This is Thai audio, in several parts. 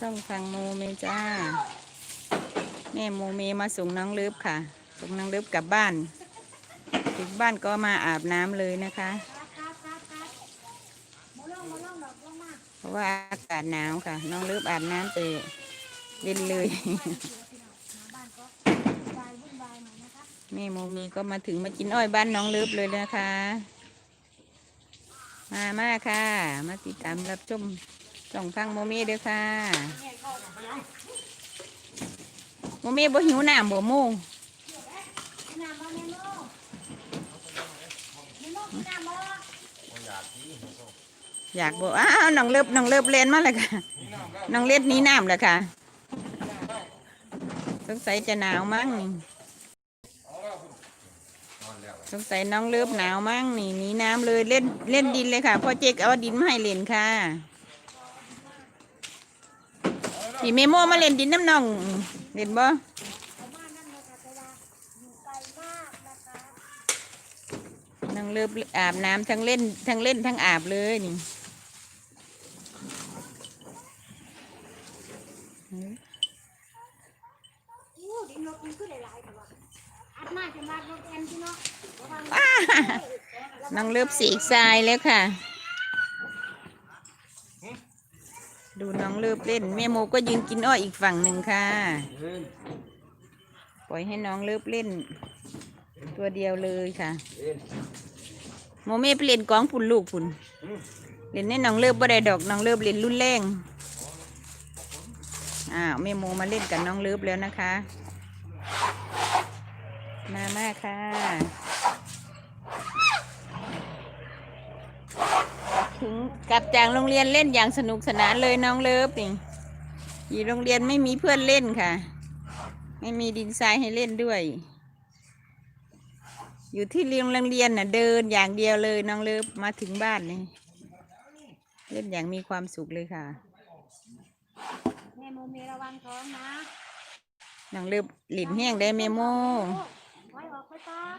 ช่องทางโมเมจ้า แม่โมเมมาส่งน้องเลิฟค่ะส่งน้องเลิฟกลับบ้านถึงบ้านก็มาอาบน้ำเลยนะคะ เพราะว่าอากาศหนาวค่ะ น้องเลิฟอาบน้ำไปเล่นเลย แม่โมเมก็มาถึงมากินอ้อยบ้านน้องเลิฟเลยนะคะ มามาค่ะ มาติดตามรับชม ช่องทางโมเมเด้อค่ะโมเมบ่หิวน้ำบ่โมอยากบ่อ้าวน้องเลิฟน้องเลิฟเล่นมาเลยค่ะน้องเล่นหนี้น้ำเลยค่ะสงสัยจะหนาวมั้งนี่สงสัยน้องเลิฟหนาวมั้งนี่หนีน้ำเลยเล่นเล่นดินเลยค่ะพ่อเจ๊กเอาดินมาให้เล่นค่ะ พี่เมโมมาเล่นดินน้ำน้องเล่นบ่น้องเลิฟอาบน้ำทั้งเล่นทั้งเล่นทั้งอาบเลยนี่อู้ดินรถมันขึ้นหลายๆแต่ว่าอัดมาจะมารถแอนพี่เนาะระวังว้าน้องเลิฟสีกทรายแล้วค่ะ ดูน้องเลิฟเล่น แม่โมก็ยืนกินอ้อยอีกฝั่งหนึ่งค่ะ ปล่อยให้น้องเลิฟเล่น ตัวเดียวเลยค่ะ โมเม่ไปเล่ยนกองฝุ่นลูกฝุ่นเล่นให้น้องเลิฟบ่ได้ดอกน้องเลิฟเล่นรุ่นแรงอ้าวแม่โมมาเล่นกับน้องเลิฟแล้วนะคะ มามาค่ะ ถึงกลับจากโรงเรียนเล่นอย่างสนุกสนานเลยน้องเลิฟนี่อยู่โรงเรียนไม่มีเพื่อนเล่นค่ะ ไม่มีดินทรายให้เล่นด้วย อยู่ที่เรียนโรงเรียนน่ะเดินอย่างเดียวเลยน้องเลิฟมาถึงบ้านนี่เล่นอย่างมีความสุขเลยค่ะแม่โมเมระวังท้องนะน้องเลิฟหลินแห้งได้เมโม ไว้ออกไปตาม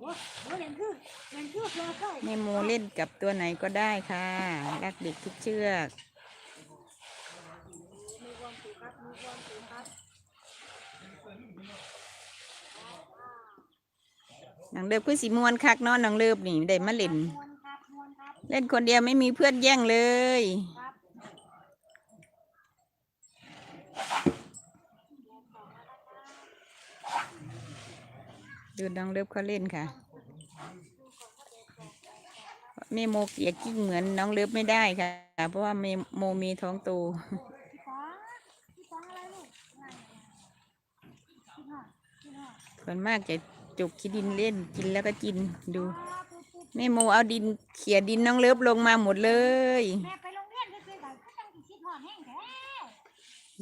โอ้โหเรียนคือเรียนคือเพื่อใกล้เมโมเล่นกับตัวไหนก็ได้ค่ะ รักเด็กทุกเชือกมีความสุขครับมีความสุขครับน้องเลิฟคือสีมวนคักเนาะน้องเลิฟนี่ได้มาเล่น มวนครับมวนครับเล่นคนเดียวไม่มีเพื่อนแย่งเลย ค ดูน้องเลิฟเขาเล่นค่ะเมโมเกียกกิ้งเหมือนน้องเลิฟไม่ได้ค่ะ เพราะว่าเมโมมีท้องโตพี่ฟ้าพี่ฟ้าอะไรลูกนั่นพี่พ่อพี่พ่อส่วนมากจะจุกขี้ดินเล่นกินแล้วก็กินดูอ้าวปุ๊บปุ๊บเมโมเอาดินเขี่ยดินน้องเลิฟลงมาหมดเลยแม่ไปโรงเรียนก็คือแบบก็ต้องคิดหอดแห้งแท้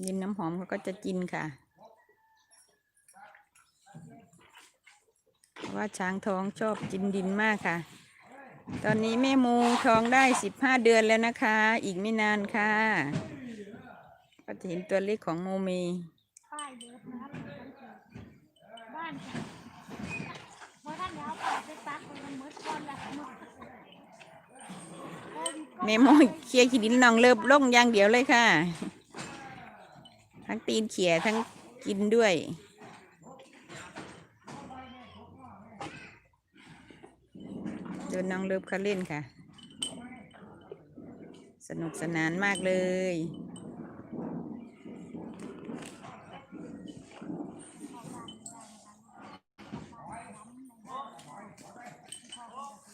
ดินน้ำหอมเขาก็จะกินค่ะ เพราะว่าช้างท้องชอบกินดินมากค่ะ ตอนนี้แม่โมท้องได้สิบห้าเดือนแล้วนะคะ อีกไม่นานค่ะ ก็จะเห็นตัวเลขของโมเมบ้านค่ะเพราะท่านเดี๋ยวเอาปายไปตักมันมืดก่อนละมืดโควิดก็แม่โมเคลียร์ขี้ดินนองเลิฟลงอย่างเดียวเลยค่ะ ทั้งตีนเขี่ยทั้งกินด้วย ดูน้องเลิฟเขาเล่นค่ะ สนุกสนานมากเลย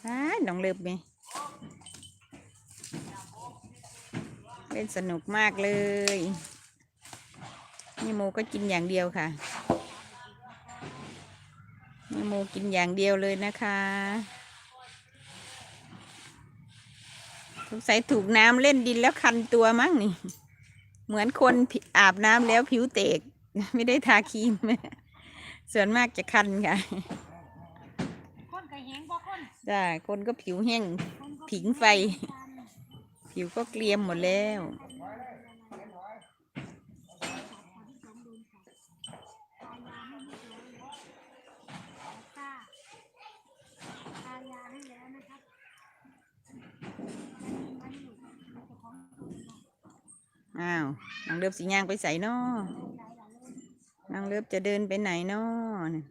อ้ายน้องเลิฟไหมเล่นสนุกมากเลย นี่โมก็กินอย่างเดียวค่ะนี่โมกินอย่างเดียวเลยนะคะ สงสัยถูกน้ำเล่นดินแล้วคันตัวมั้งนี่ เหมือนคนผิอาบน้ำแล้วผิวเตก ไม่ได้ทาครีม ส่วนมากจะคันค่ะคนไก่แหงบ่คนจ้าคนก็ผิวแห้งคนก็ผิงไฟ ผิวก็เกรียมหมดแล้ว ค่ะทายาให้แล้วนะครับมัน อ้าวน้องเลิฟสีย่างไปใส่นอน้องเลิฟจะเดินไปไหนนอน่ะ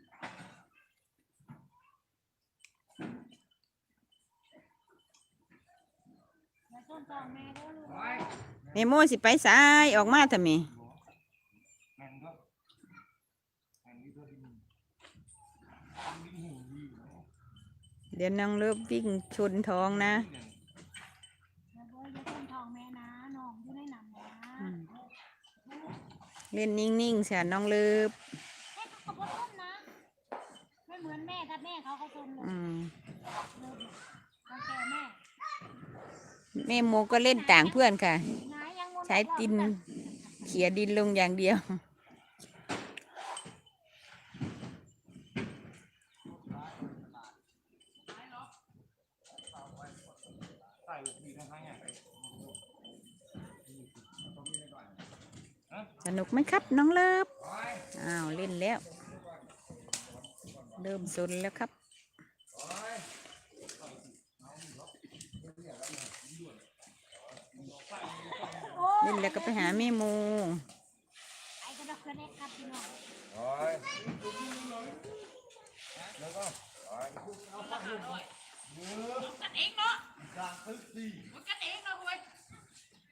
แล้วต้นตอเมโมสิไปสายออกมาทำไมเดี๋ยวน้องเลิฟวิ่งชนท้องนะ แล้วก็อย่าต้นทองแม่นะน้องอยู่ในน้ำนะ อืม เล่นนิ่งๆเสียน้องเลิฟแม่เขาก็บ่ต้นนะไม่เหมือนแม่ถ้าแม่เขาเขาต้นเลยอืมเลิกเขาแก่แม่แม่โมก็เล่นต่างเพื่อนค่ะ หงายยังวนใช้ดินเขี่ยดินลงอย่างเดียวสนุ กไหมครับน้องเลิฟอ้าวเล่นแล้ว เริ่มสนแล้วครับโอ้ยเล่นแล้วก็ไปหาแม่โมไอ้กระดกกระเด็กครับพี่น้อง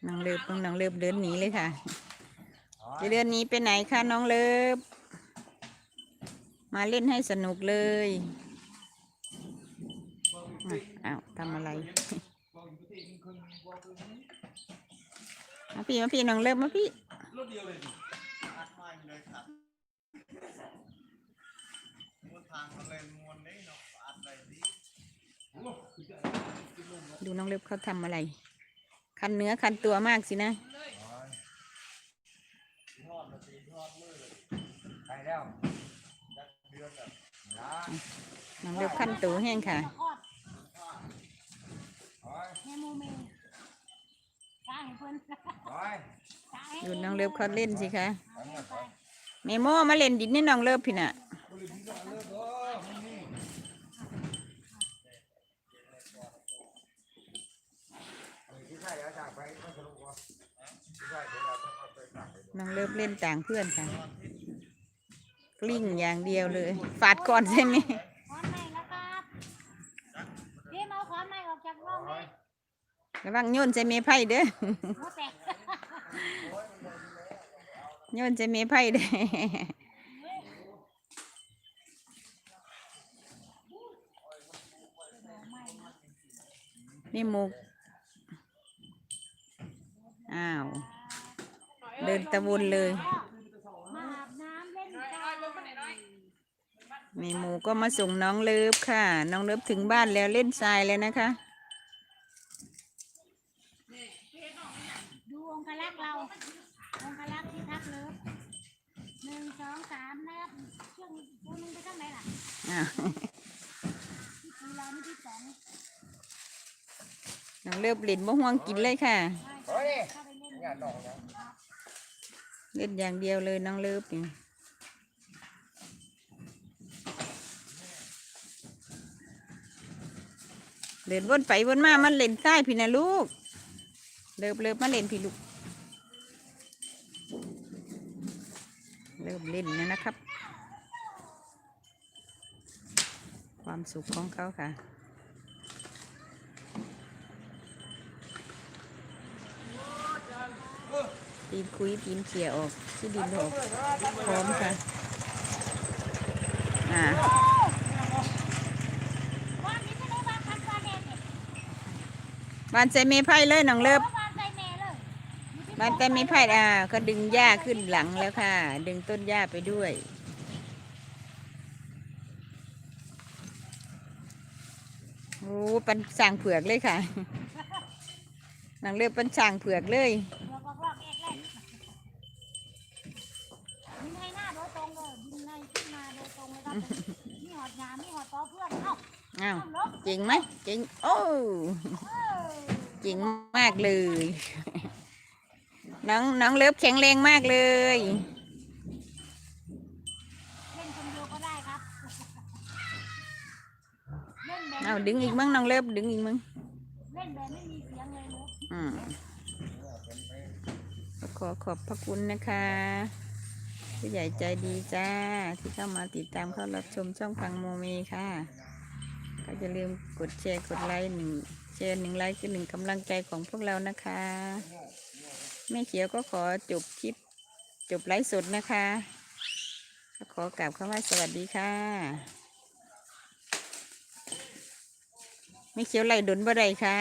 น้องเลิฟน้องเลิฟเดินหนีเลยค่ะจะ เดินนี้ไปไหนคะน้องเลิฟ มาเล่นให้สนุกเลยอ้าวทำอะไรมาพี่มาพี่น้องเลิฟมาพี่รถเดียวเลยดิอัดมาอยู่เลยครับมวนทางทะเลมวนนี่เนาะอัดเลยดิดูน้องเลิฟเขาทำอะไร คันเนื้อคันตัวมากสินะ ทอดมาตีทอดมือเลยไป แล้วยักเดือนแบบนะน้องเลิฟขั้นตัวแห้งค่ะตะคอดโอ้ยแม่โมเมตาให้เพิ่นโอ้ยตาให้ดูน้องเลิฟเขาเล่นสิคะไปเมื่อไปเมโมมาเล่นดินนี่น้องเลิฟพี่น่ะบริษัทเลิกเออมันนี่ที่ใช่แล้วจากไปก็สนุกวะที่ใช่เดี๋ยวเราต้องเอาไปสั่งไปดูน้องเลิฟเล่นต่างเพื่อนค่ะ กลิ้งอย่างเดียวเลย ฝาดก่อนใช่ไหมขอนใหม่แล้วครับพี่มาเอาขอนใหม่ออกจากร่องนี้ระวังโยนใส่เมไพ่เด้อหัวแตกโยนใส่เมไพ่เด้อนี่มุก อ้าว เดินตะวนเลย มาอาบน้ำเล่นกัน เมหมูก็มาส่งน้องเลิฟค่ะ น้องเลิฟถึงบ้านแล้วเล่นทรายเลยนะคะดูองคลักษ์เรา องคลักษ์ที่ทักเลิฟหนึ่งสองสามนะครับเชือกตัวหนึงไปข้างไหนล่ะอ้าวที่คือเรานี่ที่สองน้องเลิฟเล่นบ่ห่วงกินเลยค่ะ เฮ้ยเข้าไปเล่น งานดอกนะ เล่นอย่างเดียวเลยน้องเลิฟนี่ เดินวนไปวนมา มันเล่นใต้พี่นะลูก เลิฟเลิฟมาเล่นพี่ลูก เริ่มเล่นแล้วนะครับ ความสุขของเขาค่ะปีนคุยปีนเขี่ยออกที่ดินออกพร้อมค่ะ อ่า วันนี้จะได้วางคันวาแดงเนี่ย บานใจเมไพ่เลยน้องเลิฟวางใส่แม่เลยบานใจเมไพ่อ่าก็ดึงหญ้าขึ้นหลังแล้วค่ะ ดึงต้นหญ้าไปด้วยโอ้ปันสั่งเผือกเลยค่ะน้องเลิฟปันสั่งเผือกเลยเราก็วางแอกแรกบินให้หน้าโดยตรงเลยบินให้ขึ้นมาโดยตรงเลยครับมีหอดหยามีหอดต่อเพื่อนเอ้า อ้าวเอาลบจริงไหมจริงโอ้เออจริงมากเลย น้องน้องเลิฟแข็งแรงมากเลยเล่นคนเดียวก็ได้ครับเล่นแบบเอาดึงอีกมั้งน้องเลิฟดึงอีกมั้งเล่นแบบไม่มีเสียงเลยเนอะอืมขอขอบพระคุณนะคะผู้ใหญ่ใจดีจ้า ที่เข้ามาติดตามเข้ารับชมช่องฟังโมเมค่ะ ก็อย่าลืมกดแชร์กดไลค์หนึ่งแชร์หนึ่งไลค์คือหนึ่งกำลังใจของพวกเรานะคะ แม่เขียวก็ขอจบคลิปจบไลฟ์สดนะคะก็ขอกล่าวคำว่าสวัสดีค่ะแม่เขียวไล่ดนบ่ได้ค่ะ